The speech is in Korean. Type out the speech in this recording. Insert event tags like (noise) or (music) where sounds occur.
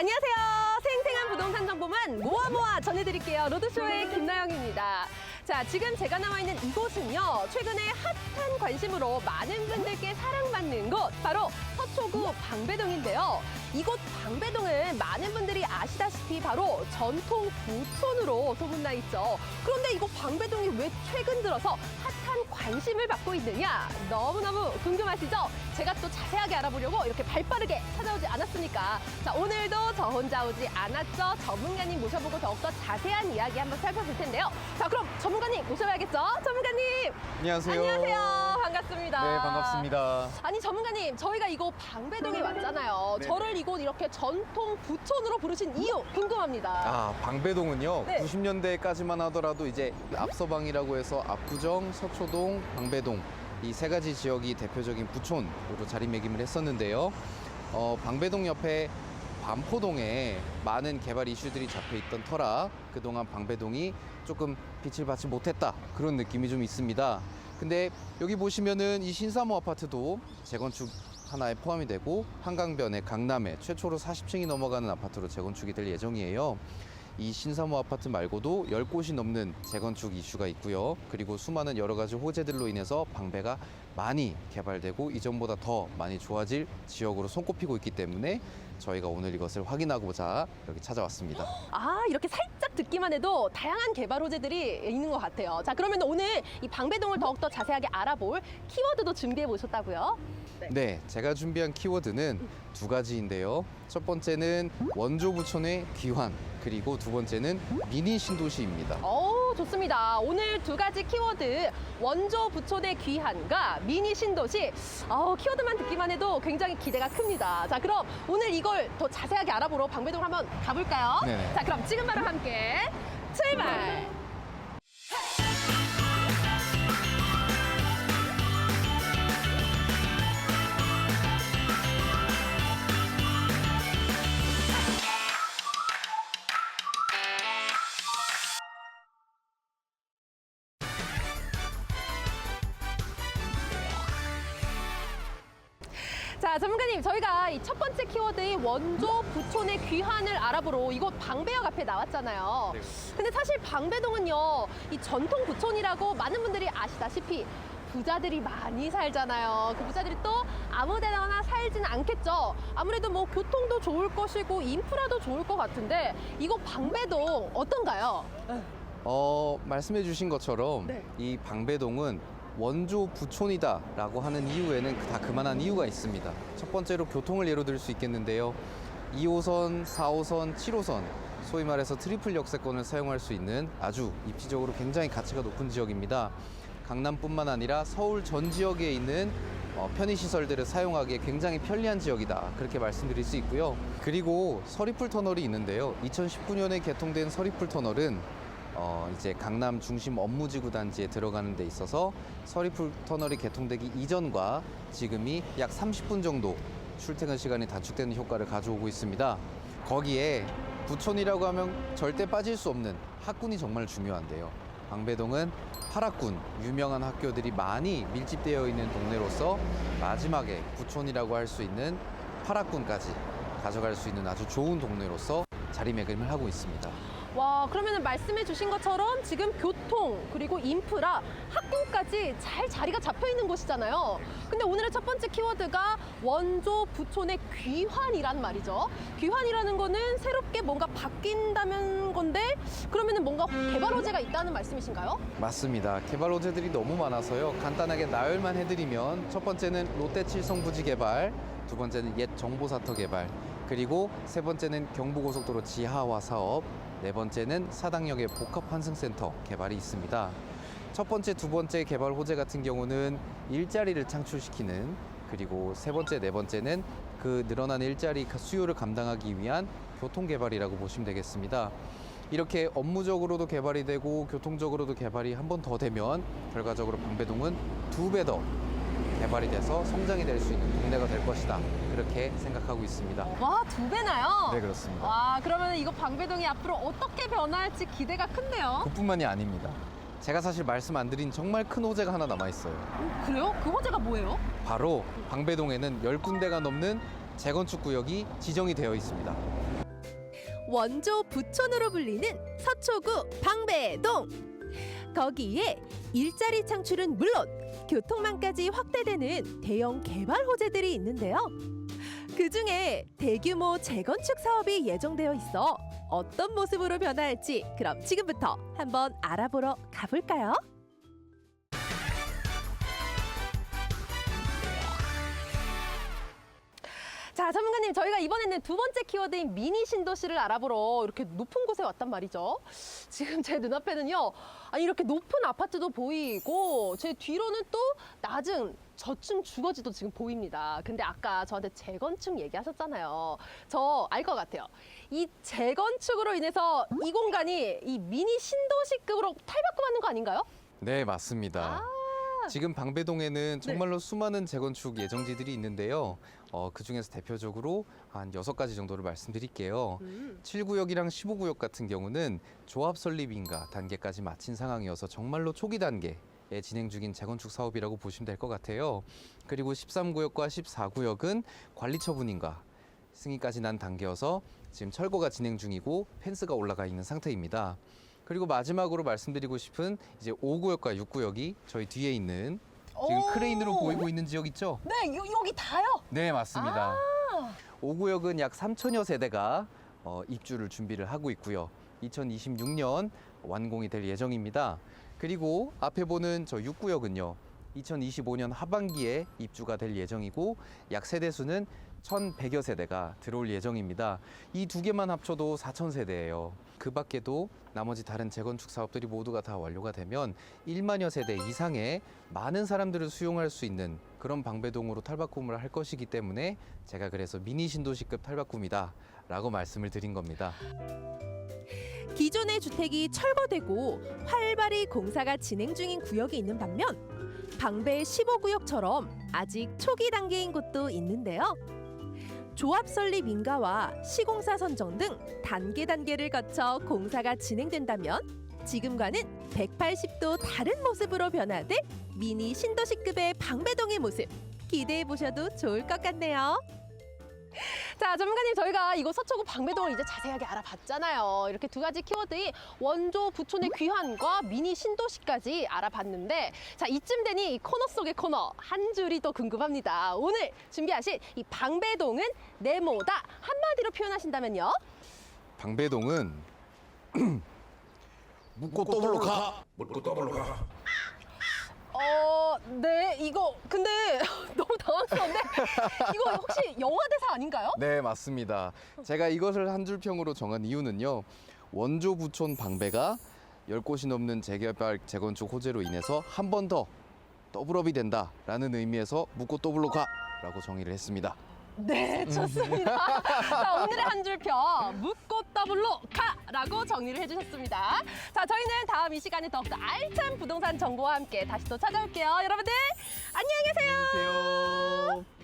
안녕하세요. 생생한 부동산 정보만 모아 모아 전해드릴게요. 로드쇼의 김나영입니다. 자, 지금 제가 나와 있는 이곳은요, 최근에 핫한 관심으로 많은 분들께 사랑받는 곳, 바로 서초구 방배동인데요. 이곳 방배동은 많은 분들이 아시다시피 바로 전통 부촌으로 소문나 있죠. 그런데 이곳 방배동이 왜 최근 들어서 핫한 관심을 받고 있느냐? 너무너무 궁금하시죠? 제가 또 자세하게 알아보려고 이렇게 발빠르게 찾아오지 않았습니까? 자, 오늘도 저 혼자 오지 않았죠? 전문가님 모셔보고 더욱더 자세한 이야기 한번 살펴볼 텐데요. 자, 그럼 전문가님 모셔봐야겠죠? 전문가님! 안녕하세요. 안녕하세요. 반갑습니다. 네, 반갑습니다. 아니, 전문가님, 저희가 이곳 방배동에 왔잖아요. 네. 저를 이곳 이렇게 전통 부촌으로 부르신 이유 궁금합니다. 아, 방배동은요. 네. 90년대까지만 하더라도 이제 앞서방이라고 해서 압구정, 서초동, 방배동 이 세 가지 지역이 대표적인 부촌으로 자리매김을 했었는데요. 어, 방배동 옆에 반포동에 많은 개발 이슈들이 잡혀 있던 터라 그동안 방배동이 조금 빛을 받지 못했다 그런 느낌이 좀 있습니다. 근데 여기 보시면은 이 신사모 아파트도 재건축 하나에 포함이 되고 한강변의 강남에 최초로 40층이 넘어가는 아파트로 재건축이 될 예정이에요. 이 신사모 아파트 말고도 10곳이 넘는 재건축 이슈가 있고요. 그리고 수많은 여러 가지 호재들로 인해서 방배가 많이 개발되고 이전보다 더 많이 좋아질 지역으로 손꼽히고 있기 때문에 저희가 오늘 이것을 확인하고자 여기 찾아왔습니다. 아, 이렇게 살짝 듣기만 해도 다양한 개발 호재들이 있는 것 같아요. 자, 그러면 오늘 이 방배동을 더욱더 자세하게 알아볼 키워드도 준비해 보셨다고요? 네, 제가 준비한 키워드는 두 가지인데요. 첫 번째는 원조 부촌의 귀환, 그리고 두 번째는 미니 신도시입니다. 어 좋습니다. 오늘 두 가지 키워드 원조 부촌의 귀한과 미니 신도시. 어 키워드만 듣기만 해도 굉장히 기대가 큽니다. 자, 그럼 오늘 이걸 더 자세하게 알아보러 방배동 한번 가볼까요? 네네. 자, 그럼 지금 바로 함께 출발. 자, 전문가님, 저희가 이 첫 번째 키워드인 원조 부촌의 귀환을 알아보러 이곳 방배역 앞에 나왔잖아요. 네. 근데 사실 방배동은요, 이 전통 부촌이라고 많은 분들이 아시다시피 부자들이 많이 살잖아요. 그 부자들이 또 아무 데나 살지는 않겠죠. 아무래도 뭐 교통도 좋을 것이고 인프라도 좋을 것 같은데 이곳 방배동 어떤가요? 어, 말씀해 주신 것처럼 네. 이 방배동은 원조 부촌이다 라고 하는 이유에는 다 그만한 이유가 있습니다. 첫 번째로 교통을 예로 들 수 있겠는데요. 2호선, 4호선, 7호선 소위 말해서 트리플 역세권을 사용할 수 있는 아주 입지적으로 굉장히 가치가 높은 지역입니다. 강남뿐만 아니라 서울 전 지역에 있는 어, 편의시설들을 사용하기에 굉장히 편리한 지역이다. 그렇게 말씀드릴 수 있고요. 그리고 서리풀 터널이 있는데요. 2019년에 개통된 서리풀 터널은 어, 이제 강남 중심 업무지구 단지에 들어가는 데 있어서 서리풀 터널이 개통되기 이전과 지금이 약 30분 정도 출퇴근 시간이 단축되는 효과를 가져오고 있습니다. 거기에 부촌이라고 하면 절대 빠질 수 없는 학군이 정말 중요한데요. 방배동은 8학군 유명한 학교들이 많이 밀집되어 있는 동네로서 마지막에 부촌이라고 할 수 있는 8학군까지 가져갈 수 있는 아주 좋은 동네로서 자리매김을 하고 있습니다. 와, 그러면 말씀해 주신 것처럼 지금 교통, 그리고 인프라, 학군까지 잘 자리가 잡혀 있는 곳이잖아요. 근데 오늘의 첫 번째 키워드가 원조 부촌의 귀환이란 말이죠. 귀환이라는 거는 새롭게 뭔가 바뀐다는 건데, 그러면 뭔가 개발 호재가 있다는 말씀이신가요? 맞습니다. 개발 호재들이 너무 많아서요. 간단하게 나열만 해드리면 첫 번째는 롯데 칠성 부지 개발, 두 번째는 옛 정보사터 개발, 그리고 세 번째는 경부고속도로 지하화 사업, 네 번째는 사당역의 복합 환승센터 개발이 있습니다. 첫 번째, 두 번째 개발 호재 같은 경우는 일자리를 창출시키는 그리고 세 번째, 네 번째는 그 늘어난 일자리 수요를 감당하기 위한 교통 개발이라고 보시면 되겠습니다. 이렇게 업무적으로도 개발이 되고 교통적으로도 개발이 한 번 더 되면 결과적으로 방배동은 두 배 더 개발이 돼서 성장이 될 수 있는 동네가 될 것이다. 그렇게 생각하고 있습니다. 와, 두 배나요? 네, 그렇습니다. 와, 그러면 이거 방배동이 앞으로 어떻게 변화할지 기대가 큰데요? 그뿐만이 아닙니다. 제가 사실 말씀 안 드린 정말 큰 호재가 하나 남아 있어요. 그래요? 그 호재가 뭐예요? 바로 방배동에는 10군데가 넘는 재건축 구역이 지정이 되어 있습니다. 원조 부촌으로 불리는 서초구 방배동. 거기에 일자리 창출은 물론 교통망까지 확대되는 대형 개발 호재들이 있는데요. 그 중에 대규모 재건축 사업이 예정되어 있어 어떤 모습으로 변화할지 그럼 지금부터 한번 알아보러 가볼까요? 자, 전문가님, 저희가 이번에는 두 번째 키워드인 미니 신도시를 알아보러 이렇게 높은 곳에 왔단 말이죠. 지금 제 눈앞에는요, 아니, 이렇게 높은 아파트도 보이고, 제 뒤로는 또 낮은 저층 주거지도 지금 보입니다. 근데 아까 저한테 재건축 얘기하셨잖아요. 저 알 것 같아요. 이 재건축으로 인해서 이 공간이 이 미니 신도시급으로 탈바꿈하는 거 아닌가요? 네, 맞습니다. 지금 방배동에는 정말로 수많은 재건축 예정지들이 있는데요. 어, 그 중에서 대표적으로 한 여섯 가지 정도를 말씀드릴게요. 음. 7구역이랑 15구역 같은 경우는 조합 설립 인가 단계까지 마친 상황이어서 정말로 초기 단계에 진행 중인 재건축 사업이라고 보시면 될 것 같아요. 그리고 13구역과 14구역은 관리 처분인가 승인까지 난 단계여서 지금 철거가 진행 중이고 펜스가 올라가 있는 상태입니다. 그리고 마지막으로 말씀드리고 싶은 이제 5구역과 6구역이 저희 뒤에 있는 지금 오. 크레인으로 보이고 있는 지역 있죠? 네, 요, 여기 다요. 네, 맞습니다. 아. 5구역은 약 3천여 세대가 어, 입주를 준비를 하고 있고요. 2026년 완공이 될 예정입니다. 그리고 앞에 보는 저 6구역은요. 2025년 하반기에 입주가 될 예정이고 약 세대 수는 1,100여 세대가 들어올 예정입니다. 이 두 개만 합쳐도 4천 세대예요. 그 밖에도 나머지 다른 재건축 사업들이 모두가 다 완료가 되면 1만여 세대 이상의 많은 사람들을 수용할 수 있는 그런 방배동으로 탈바꿈을 할 것이기 때문에 제가 그래서 미니 신도시급 탈바꿈이다 라고 말씀을 드린 겁니다. 기존의 주택이 철거되고 활발히 공사가 진행 중인 구역이 있는 반면 방배 15구역처럼 아직 초기 단계인 곳도 있는데요. 조합 설립 인가와 시공사 선정 등 단계 단계를 거쳐 공사가 진행된다면 지금과는 180도 다른 모습으로 변화될 미니 신도시급의 방배동의 모습 기대해 보셔도 좋을 것 같네요. 자, 전문가님 저희가 이곳 서초구 방배동을 이제 자세하게 알아봤잖아요. 이렇게 두 가지 키워드인 원조 부촌의 귀환과 미니 신도시까지 알아봤는데 자, 이쯤 되니 이 코너 속의 코너 한 줄이 또 궁금합니다. 오늘 준비하신 이 방배동은 네모다 한마디로 표현하신다면요? 방배동은 (clears throat) 묻고 더블로 가. 묻고 더블로 가. 어, 네, 이거 근데 (laughs) 이거 혹시 영화 대사 아닌가요? 네 맞습니다. 제가 이것을 한 줄평으로 정한 이유는요. 원조 부촌 방배가 10곳이 넘는 재개발 재건축 호재로 인해서 한 번 더 더블업이 된다라는 의미에서 묻고 더블로 가라고 정의를 했습니다. 네, 좋습니다. 자, 오늘의 한 줄평 묻고 더블로 가라고 정리를 해주셨습니다. 자, 저희는 다음 이 시간에 더욱더 알찬 부동산 정보와 함께 다시 또 찾아올게요. 여러분들 안녕히 계세요. 안녕히 계세요.